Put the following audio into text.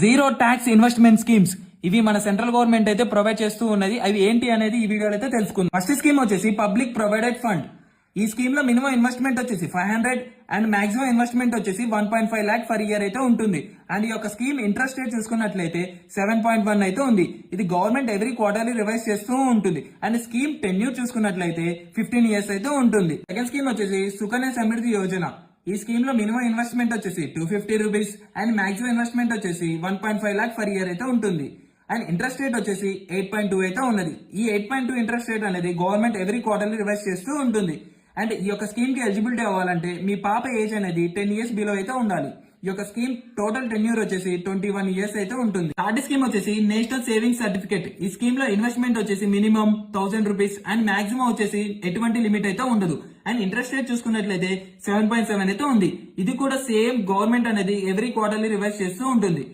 Zero tax investment schemes. ఇవి మన central government అయితే ప్రొవైడ్ చేస్తూ ఉన్నది. అవి ఏంటి అనేది ఈ వీడియోలో అయితే తెలుసుకుందాం. ఫస్ట్ స్కీమ్ వచ్చేసి పబ్లిక్ ప్రొవైడెడ్ ఫండ్. ఈ స్కీమ్లో మినిమం ఇన్వెస్ట్మెంట్ వచ్చేసి five hundred and maximum investment వచ్చేసి one point five lakh for year అయితే ఉంటుంది. అండ్ ఈ యొక్క స్కీమ్ ఇంట్రెస్ట్ రేట్ చూసుకున్నట్లయితే సెవెన్ పాయింట్ వన్ అయితే ఉంది. ఇది గవర్నమెంట్ ఎవ్రీ క్వార్టర్లీ రివైజ్ చేస్తూ ఉంటుంది. అండ్ స్కీమ్ టెన్యూర్ చూసుకున్నట్లయితే ఫిఫ్టీన్ ఇయర్స్ అయితే ఉంటుంది. సెకండ్ స్కీమ్ వచ్చేసి సుకన్య సమృద్ధి యోజన. ఈ స్కీమ్లో మినిమం ఇన్వెస్ట్మెంట్ వచ్చేసి two fifty rupees and maximum investment వచ్చేసి one point five lakh for year అయితే ఉంటుంది. అండ్ ఇంట్రెస్ట్ రేట్ వచ్చేసి ఎయిట్ పాయింట్ టూ అయితే ఉన్నది. ఈ eight point two interest rate అనేది గవర్నమెంట్ ఎవ్రీ క్వార్టర్లీ రివైజ్ చేస్తూ ఉంటుంది. అండ్ ఈ యొక్క స్కీమ్కి ఎలిజిబిలిటీ అవ్వాలంటే మీ పాప ఏజ్ అనేది టెన్ ఇయర్స్ బిలో అయితే ఉండాలి. ఈ యొక్క స్కీమ్ టోటల్ టెన్యూర్ వచ్చేసి ట్వంటీ వన్ ఇయర్స్ అయితే ఉంటుంది. థర్డ్ స్కీమ్ వచ్చేసి నేషనల్ సేవింగ్ సర్టిఫికేట్. ఈ స్కీమ్లో ఇన్వెస్ట్మెంట్ వచ్చేసి minimum thousand rupees and maximum వచ్చేసి ఎటువంటి లిమిట్ అయితే ఉండదు. అండ్ ఇంట్రెస్ట్ రేట్ చూసుకున్నట్లయితే సెవెన్ పాయింట్ సెవెన్ అయితే ఉంది. ఇది కూడా సేమ్ గవర్నమెంట్ అనేది ఎవ్రీ క్వార్టర్లీ రివైజ్ చేస్తూ ఉంటుంది.